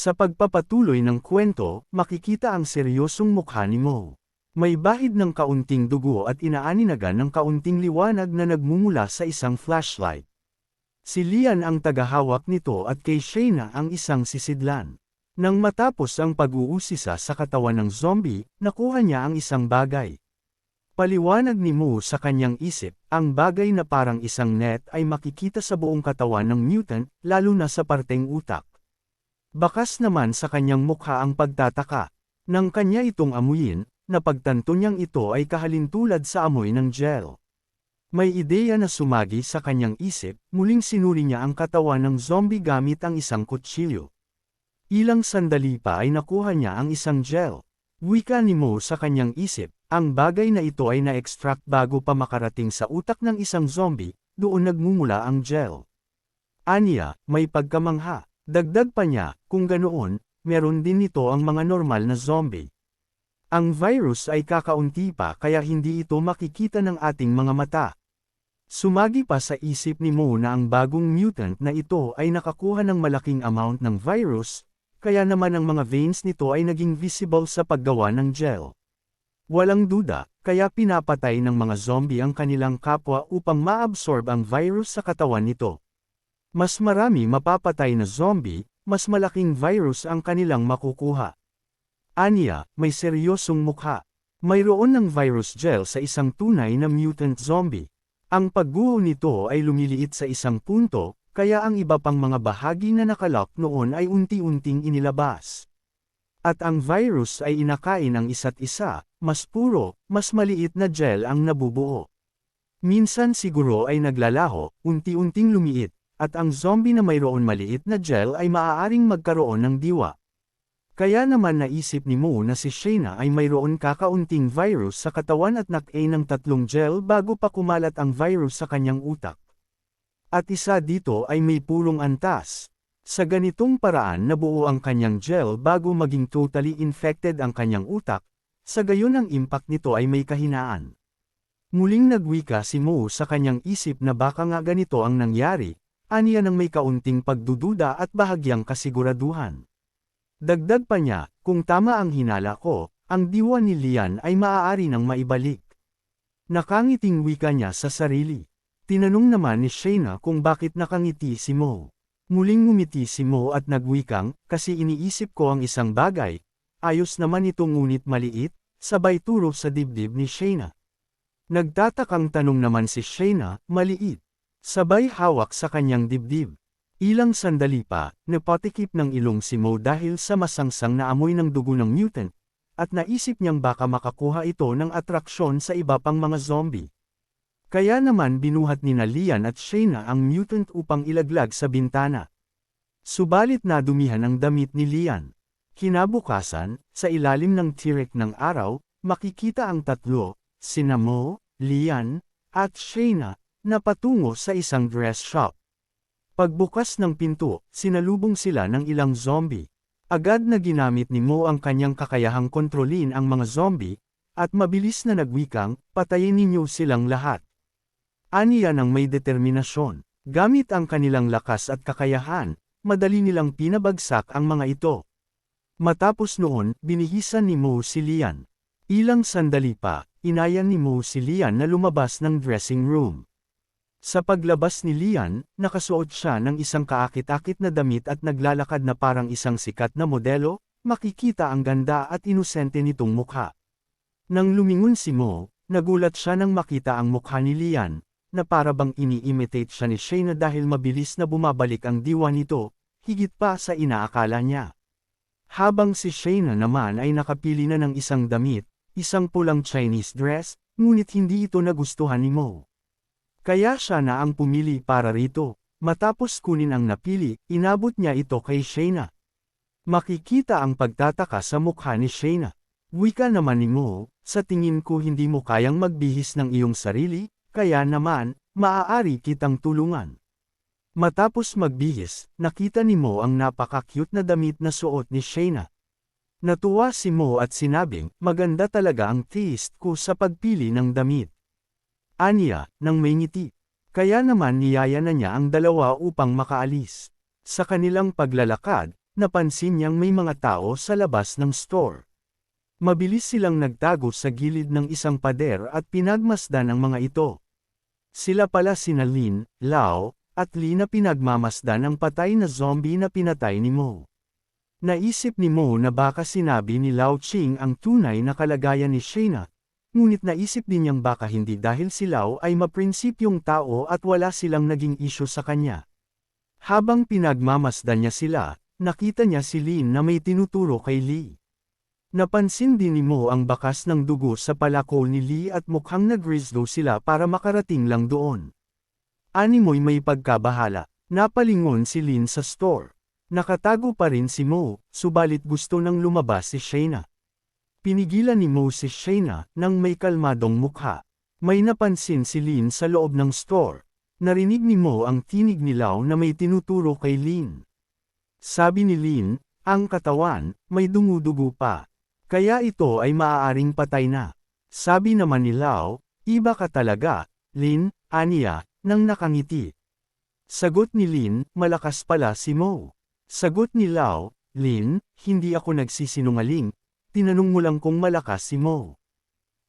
Sa pagpapatuloy ng kwento, makikita ang seryosong mukha ni Mo. May bahid ng kaunting dugo at inaaninagan ng kaunting liwanag na nagmumula sa isang flashlight. Si Lian ang tagahawak nito at kay Shayna ang isang sisidlan. Nang matapos ang pag-uusisa sa katawan ng zombie, nakuha niya ang isang bagay. Paliwanag ni Mo sa kanyang isip, ang bagay na parang isang net ay makikita sa buong katawan ng mutant, lalo na sa parteng utak. Bakas naman sa kanyang mukha ang pagtataka. Nang kanya itong amuyin, napagtanto niyang ito ay kahalintulad sa amoy ng gel. May ideya na sumagi sa kanyang isip, muling sinuri niya ang katawan ng zombie gamit ang isang kutsilyo. Ilang sandali pa ay nakuha niya ang isang gel. Wika ni Mo sa kanyang isip, ang bagay na ito ay na-extract bago pa makarating sa utak ng isang zombie, doon nagmumula ang gel. Anya, may pagkamangha. Dagdag pa niya, kung ganoon, meron din nito ang mga normal na zombie. Ang virus ay kakaunti pa kaya hindi ito makikita ng ating mga mata. Sumagi pa sa isip ni Mo na ang bagong mutant na ito ay nakakuha ng malaking amount ng virus, kaya naman ang mga veins nito ay naging visible sa paggawa ng gel. Walang duda, kaya pinapatay ng mga zombie ang kanilang kapwa upang maabsorb ang virus sa katawan nito. Mas marami mapapatay na zombie, mas malaking virus ang kanilang makukuha. Anya, may seryosong mukha. Mayroon ng virus gel sa isang tunay na mutant zombie. Ang pagguho nito ay lumiliit sa isang punto, kaya ang iba pang mga bahagi na nakalock noon ay unti-unting inilabas. At ang virus ay inakain ang isa't isa, mas puro, mas maliit na gel ang nabubuo. Minsan siguro ay naglalaho, unti-unting lumiit, at ang zombie na mayroon maliit na gel ay maaaring magkaroon ng diwa. Kaya naman naisip ni Mo na si Shayna ay mayroon kakaunting virus sa katawan at nakay ng tatlong gel bago pa kumalat ang virus sa kanyang utak. At isa dito ay may pulong antas. Sa ganitong paraan nabuo ang kanyang gel bago maging totally infected ang kanyang utak, sa gayon ang impact nito ay may kahinaan. Muling nagwika si Mo sa kanyang isip na baka nga ganito ang nangyari, aniya ng may kaunting pagdududa at bahagyang kasiguraduhan. Dagdag pa niya, kung tama ang hinala ko, ang diwa ni Lian ay maaari nang maibalik. Nakangiting wika niya sa sarili. Tinanong naman ni Shayna kung bakit nakangiti si Mo. Muling ngumiti si Mo at nagwikang, kasi iniisip ko ang isang bagay, ayos naman ito ngunit maliit, sabay turo sa dibdib ni Shayna. Nagtatakang tanong naman si Shayna, maliit. Sabay hawak sa kanyang dibdib. Ilang sandali pa, napatikip ng ilong si Mo dahil sa masangsang na amoy ng dugo ng mutant, at naisip niyang baka makakuha ito ng atraksyon sa iba pang mga zombie. Kaya naman binuhat ni Lian at Shayna ang mutant upang ilaglag sa bintana. Subalit nadumihan ang damit ni Lian. Kinabukasan, sa ilalim ng tirek ng araw, makikita ang tatlo, sina Mo, Lian, at Shayna, na patungo sa isang dress shop. Pagbukas ng pinto, sinalubong sila ng ilang zombie. Agad na ginamit ni Mo ang kanyang kakayahang kontrolin ang mga zombie, at mabilis na nagwikang, patayin ninyo silang lahat. Aniya ng may determinasyon. Gamit ang kanilang lakas at kakayahan, madali nilang pinabagsak ang mga ito. Matapos noon, binihisan ni Mo si Lian. Ilang sandali pa, inayan ni Mo si Lian na lumabas ng dressing room. Sa paglabas ni Lian, nakasuot siya ng isang kaakit-akit na damit at naglalakad na parang isang sikat na modelo, makikita ang ganda at inosente nitong mukha. Nang lumingon si Mo, nagulat siya nang makita ang mukha ni Lian, na para bang ini-imitate siya ni Shayna dahil mabilis na bumabalik ang diwa nito, higit pa sa inaakala niya. Habang si Shayna naman ay nakapili na ng isang damit, isang pulang Chinese dress, ngunit hindi ito nagustuhan ni Mo. Kaya siya na ang pumili para rito. Matapos kunin ang napili, inabot niya ito kay Shayna. Makikita ang pagtataka sa mukha ni Shayna. Wika naman ni Mo, sa tingin ko hindi mo kayang magbihis ng iyong sarili, kaya naman, maaari kitang tulungan. Matapos magbihis, nakita ni Mo ang napaka-cute na damit na suot ni Shayna. Natuwa si Mo at sinabing, maganda talaga ang taste ko sa pagpili ng damit. Anya, nang may ngiti. Kaya naman niyaya na niya ang dalawa upang makaalis. Sa kanilang paglalakad, napansin niyang may mga tao sa labas ng store. Mabilis silang nagtago sa gilid ng isang pader at pinagmasdan ang mga ito. Sila pala sina Lin, Lao, at Li na pinagmamasdan ang patay na zombie na pinatay ni Mo. Naisip ni Mo na baka sinabi ni Lao Ching ang tunay na kalagayan ni Shayna, ngunit naisip din niyang baka hindi dahil si Lao ay maprinsipyong tao at wala silang naging isyo sa kanya. Habang pinagmamasdan niya sila, nakita niya si Lin na may tinuturo kay Lee. Napansin din ni Mo ang bakas ng dugo sa palako ni Lee at mukhang nagrizdo sila para makarating lang doon. Animoy may pagkabahala, napalingon si Lin sa store. Nakatago pa rin si Mo, subalit gusto nang lumabas si Shayna. Pinigilan ni Mo si Shayna nang may kalmadong mukha. May napansin si Lin sa loob ng store. Narinig ni Mo ang tinig ni Lau na may tinuturo kay Lin. Sabi ni Lin, ang katawan, may dumudugo pa. Kaya ito ay maaaring patay na. Sabi naman ni Lau, iba ka talaga, Lin, aniya, nang nakangiti. Sagot ni Lin, malakas pala si Mo. Sagot ni Lau, Lin, hindi ako nagsisinungaling, tinanong mo lang kung malakas si Mo.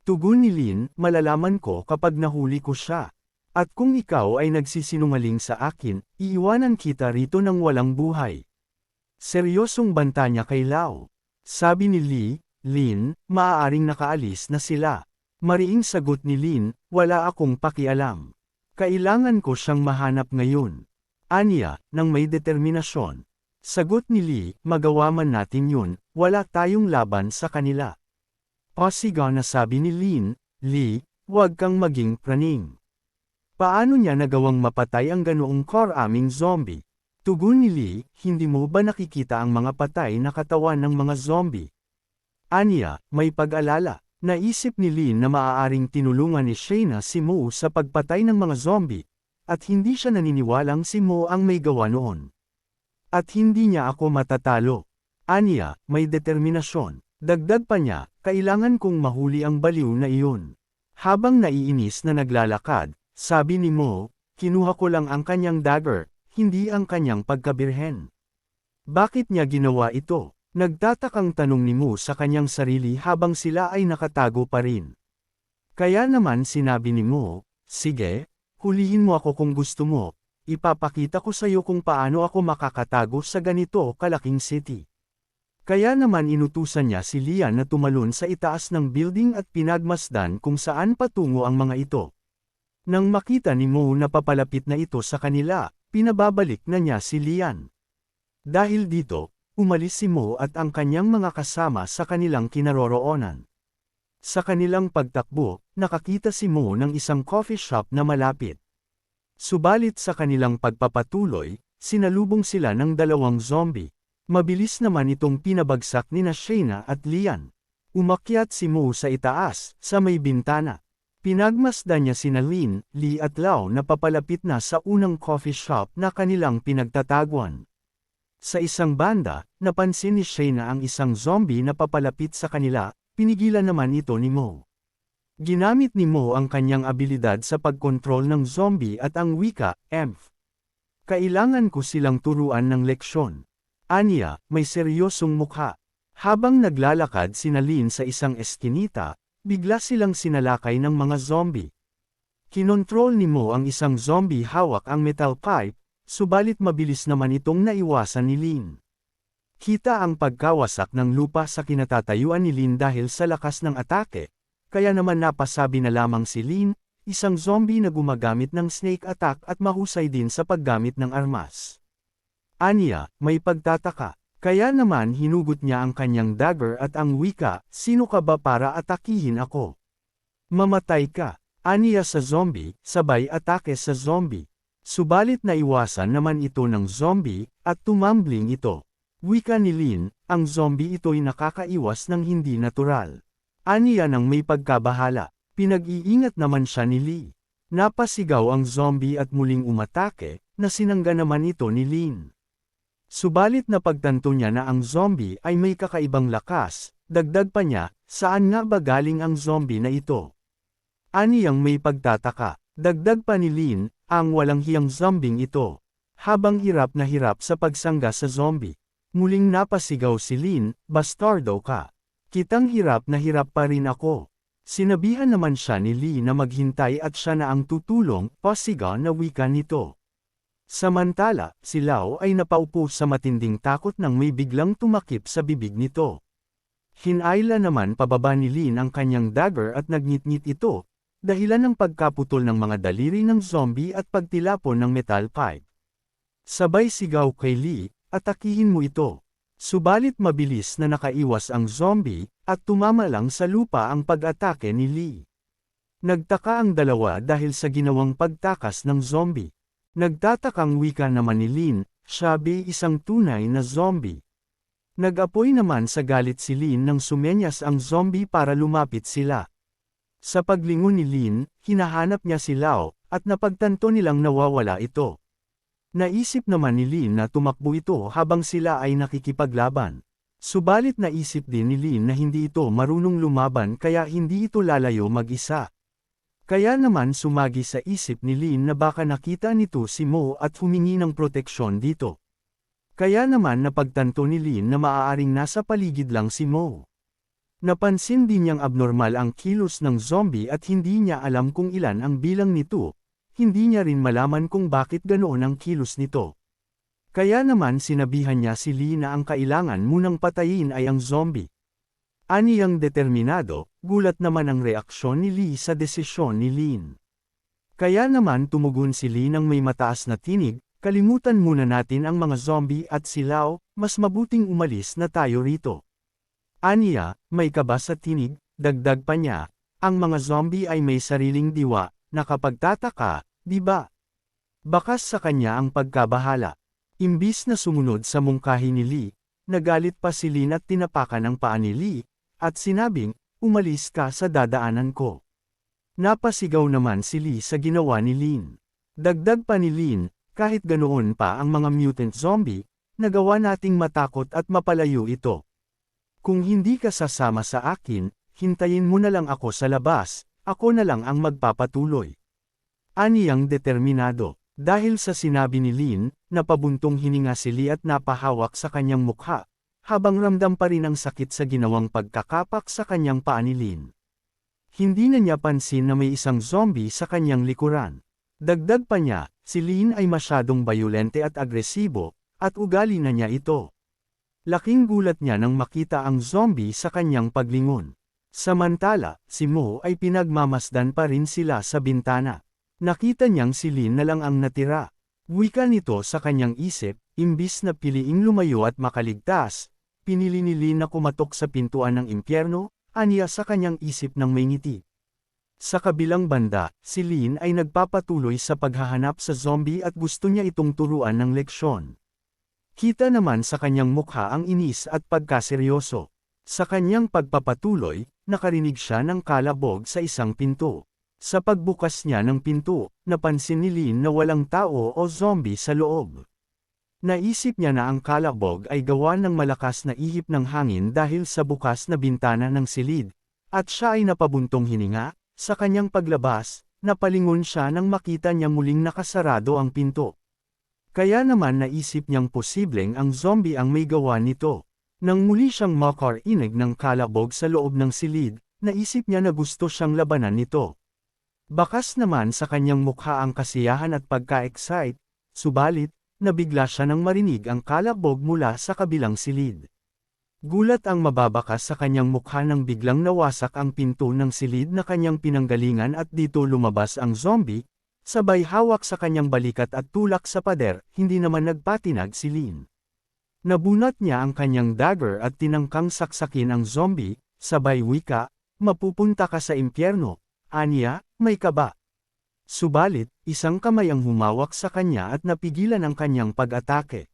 Tugon ni Lin, malalaman ko kapag nahuli ko siya. At kung ikaw ay nagsisinungaling sa akin, iiwanan kita rito ng walang buhay. Seryosong banta niya kay Lau. Sabi ni Lee, Lin, maaaring nakaalis na sila. Mariing sagot ni Lin, wala akong pakialam. Kailangan ko siyang mahanap ngayon. Anya, nang may determinasyon. Sagot ni Lee, magawa man natin yun, wala tayong laban sa kanila. Pasigaw na sabi ni Lin, Lee, huwag kang maging praning. Paano niya nagawang mapatay ang ganoong aming zombie? Tugon ni Lee, hindi mo ba nakikita ang mga patay na katawan ng mga zombie? Anya, may pag-alala. Naisip ni Lin na maaaring tinulungan ni Shayna si Mo sa pagpatay ng mga zombie, at hindi siya naniniwalang si Mo ang may gawa noon. At hindi niya ako matatalo. Anya, may determinasyon. Dagdag pa niya, kailangan kong mahuli ang baliw na iyon. Habang naiinis na naglalakad, sabi ni Mo, kinuha ko lang ang kanyang dagger, hindi ang kanyang pagkabirhen. Bakit niya ginawa ito? Nagtatakang tanong ni Mo sa kanyang sarili habang sila ay nakatago pa rin. Kaya naman sinabi ni Mo, sige, hulihin mo ako kung gusto mo, ipapakita ko sa iyo kung paano ako makakatago sa ganito kalaking city. Kaya naman inutusan niya si Lian na tumalon sa itaas ng building at pinagmasdan kung saan patungo ang mga ito. Nang makita ni Mo na papalapit na ito sa kanila, pinababalik na niya si Lian. Dahil dito, Umalis si Mo at ang kanyang mga kasama sa kanilang kinaroroonan. Sa kanilang pagtakbo, nakakita si Mo ng isang coffee shop na malapit. Subalit sa kanilang pagpapatuloy, sinalubong sila ng dalawang zombie. Mabilis naman itong pinabagsak ni na Shayna at Lian. Umakyat si Mo sa itaas, sa may bintana. Pinagmasdan niya sina Lin, Lee at Lau na papalapit na sa unang coffee shop na kanilang pinagtatagwan. Sa isang banda, napansin ni Shayna ang isang zombie na papalapit sa kanila, pinigilan naman ito ni Mo. Ginamit ni Mo ang kanyang abilidad sa pagkontrol ng zombie at ang wika, EMF. Kailangan ko silang turuan ng leksyon. Anya, may seryosong mukha. Habang naglalakad sinalin sa isang eskinita, bigla silang sinalakay ng mga zombie. Kinontrol ni Mo ang isang zombie hawak ang metal pipe, Subalit mabilis naman itong naiwasan ni Lin. Kita ang pagkawasak ng lupa sa kinatatayuan ni Lin dahil sa lakas ng atake, kaya naman napasabi na lamang si Lin, isang zombie na gumagamit ng snake attack at mahusay din sa paggamit ng armas. Anya, may pagtataka, kaya naman hinugot niya ang kanyang dagger at ang wika, sino ka ba para atakihin ako? Mamatay ka, Anya sa zombie, sabay atake sa zombie. Subalit naiwasan naman ito ng zombie, at tumambling ito. Wika ni Lin, ang zombie ito'y nakakaiwas ng hindi natural. Aniya nang may pagkabahala, pinag-iingat naman siya ni Lee. Napasigaw ang zombie at muling umatake, na sinangga naman ito ni Lin. Subalit na pagtanto niya na ang zombie ay may kakaibang lakas, dagdag pa niya, saan nga ba galing ang zombie na ito? Aniyang may pagtataka, dagdag pa ni Lin, ang walang hiyang zombing ito. Habang hirap na hirap sa pagsangga sa zombie. Muling napasigaw si Lin, bastardo ka. Kitang hirap na hirap pa rin ako. Sinabihan naman siya ni Lee na maghintay at siya na ang tutulong, pasigaw na wika nito. Samantala, si Lao ay napaupo sa matinding takot nang may biglang tumakip sa bibig nito. Hinayla naman pababa ni Lin ang kanyang dagger at nagngit-ngit ito, dahilan ng pagkaputol ng mga daliri ng zombie at pagtilapon ng metal pipe. Sabay sigaw kay Lee, atakihin mo ito. Subalit mabilis na nakaiwas ang zombie, at tumama lang sa lupa ang pag-atake ni Lee. Nagtaka ang dalawa dahil sa ginawang pagtakas ng zombie. Nagtatakang wika naman ni Lin, Shabi isang tunay na zombie. Nag-apoy naman sa galit si Lin nang sumenyas ang zombie para lumapit sila. Sa paglingon ni Lin, hinahanap niya si Lao, at napagtanto nilang nawawala ito. Naisip naman ni Lin na tumakbo ito habang sila ay nakikipaglaban. Subalit naisip din ni Lin na hindi ito marunong lumaban kaya hindi ito lalayo mag-isa. Kaya naman sumagi sa isip ni Lin na baka nakita nito si Mo at humingi ng proteksyon dito. Kaya naman napagtanto ni Lin na maaaring nasa paligid lang si Mo. Napansin din niyang abnormal ang kilos ng zombie at hindi niya alam kung ilan ang bilang nito, hindi niya rin malaman kung bakit ganoon ang kilos nito. Kaya naman sinabihan niya si Lee na ang kailangan munang patayin ay ang zombie. Aniyang determinado, gulat naman ang reaksyon ni Lee sa desisyon ni Lin. Kaya naman tumugon si Lee ng may mataas na tinig, kalimutan muna natin ang mga zombie at silaw, mas mabuting umalis na tayo rito. Aniya, may kaba sa tinig, dagdag pa niya, ang mga zombie ay may sariling diwa, nakapagtataka, di ba? Bakas sa kanya ang pagkabahala. Imbis na sumunod sa mungkahi ni Lee, nagalit pa si Lin at tinapakan ang paa ni Lee, at sinabing, umalis ka sa dadaanan ko. Napasigaw naman si Lee sa ginawa ni Lin. Dagdag pa ni Lin, kahit ganoon pa ang mga mutant zombie, nagawa nating matakot at mapalayo ito. Kung hindi ka sasama sa akin, hintayin mo na lang ako sa labas, ako na lang ang magpapatuloy. Aniyang determinado, dahil sa sinabi ni Lin, napabuntong hininga si Lee at napahawak sa kanyang mukha, habang ramdam pa rin ang sakit sa ginawang pagkakapak sa kanyang paanilin. Hindi na niya pansin na may isang zombie sa kanyang likuran. Dagdag pa niya, si Lin ay masyadong bayolente at agresibo, at ugali na niya ito. Laking gulat niya nang makita ang zombie sa kanyang paglingon. Samantala, si Mo ay pinagmamasdan pa rin sila sa bintana. Nakita niyang si Lin na lang ang natira. Wika nito sa kanyang isip, imbis na piliing lumayo at makaligtas, pinili ni Lin na kumatok sa pintuan ng impyerno, aniya sa kanyang isip ng may ngiti. Sa kabilang banda, si Lin ay nagpapatuloy sa paghahanap sa zombie at gusto niya itong turuan ng leksyon. Kita naman sa kanyang mukha ang inis at pagkaseryoso. Sa kanyang pagpapatuloy, nakarinig siya ng kalabog sa isang pinto. Sa pagbukas niya ng pinto, napansin ni Lin na walang tao o zombie sa loob. Naisip niya na ang kalabog ay gawa ng malakas na ihip ng hangin dahil sa bukas na bintana ng silid, at siya ay napabuntong hininga, sa kanyang paglabas, napalingon siya nang makita niya muling nakasarado ang pinto. Kaya naman naisip niyang posibleng ang zombie ang may gawa nito. Nang muli siyang makarinig ng kalabog sa loob ng silid, naisip niya na gusto siyang labanan nito. Bakas naman sa kanyang mukha ang kasiyahan at pagka-excite, subalit, nabigla siya nang marinig ang kalabog mula sa kabilang silid. Gulat ang mababakas sa kanyang mukha nang biglang nawasak ang pinto ng silid na kanyang pinanggalingan at dito lumabas ang zombie, sabay hawak sa kanyang balikat at tulak sa pader, hindi naman nagpatinag si Lin. Nabunat niya ang kanyang dagger at tinangkang saksakin ang zombie, sabay wika, mapupunta ka sa impyerno, aniya, may kaba. Subalit, isang kamay ang humawak sa kanya at napigilan ang kanyang pag-atake.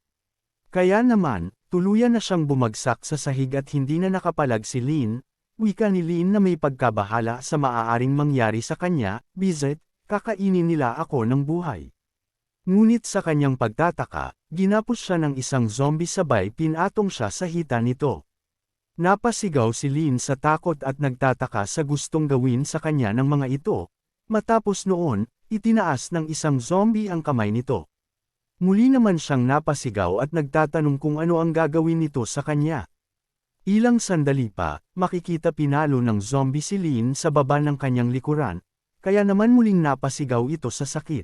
Kaya naman, tuluyan na siyang bumagsak sa sahig at hindi na nakapalag si Lin, wika ni Lin na may pagkabahala sa maaaring mangyari sa kanya, Bizet, kakainin nila ako ng buhay. Ngunit sa kanyang pagtataka, ginapos siya ng isang zombie sabay pinatong siya sa hita nito. Napasigaw si Lin sa takot at nagtataka sa gustong gawin sa kanya ng mga ito, Matapos noon, itinaas ng isang zombie ang kamay nito. Muli naman siyang napasigaw at nagtatanong kung ano ang gagawin nito sa kanya. Ilang sandali pa, makikita pinalo ng zombie si Lin sa baba ng kanyang likuran, kaya naman muling napasigaw ito sa sakit.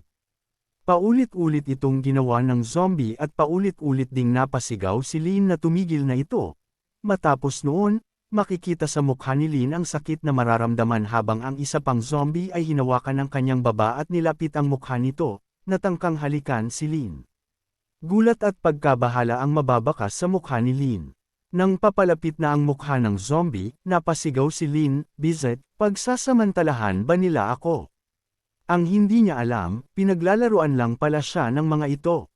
Paulit-ulit itong ginawa ng zombie at paulit-ulit ding napasigaw si Lin na tumigil na ito. Matapos noon, makikita sa mukha ni Lin ang sakit na mararamdaman habang ang isa pang zombie ay hinawakan ng kanyang baba at nilapit ang mukha nito, natangkang halikan si Lin. Gulat at pagkabahala ang mababakas sa mukha ni Lin. Nang papalapit na ang mukha ng zombie, napasigaw si Lin, Bizet, pagsasamantalahan ba nila ako? Ang hindi niya alam, pinaglalaruan lang pala siya ng mga ito.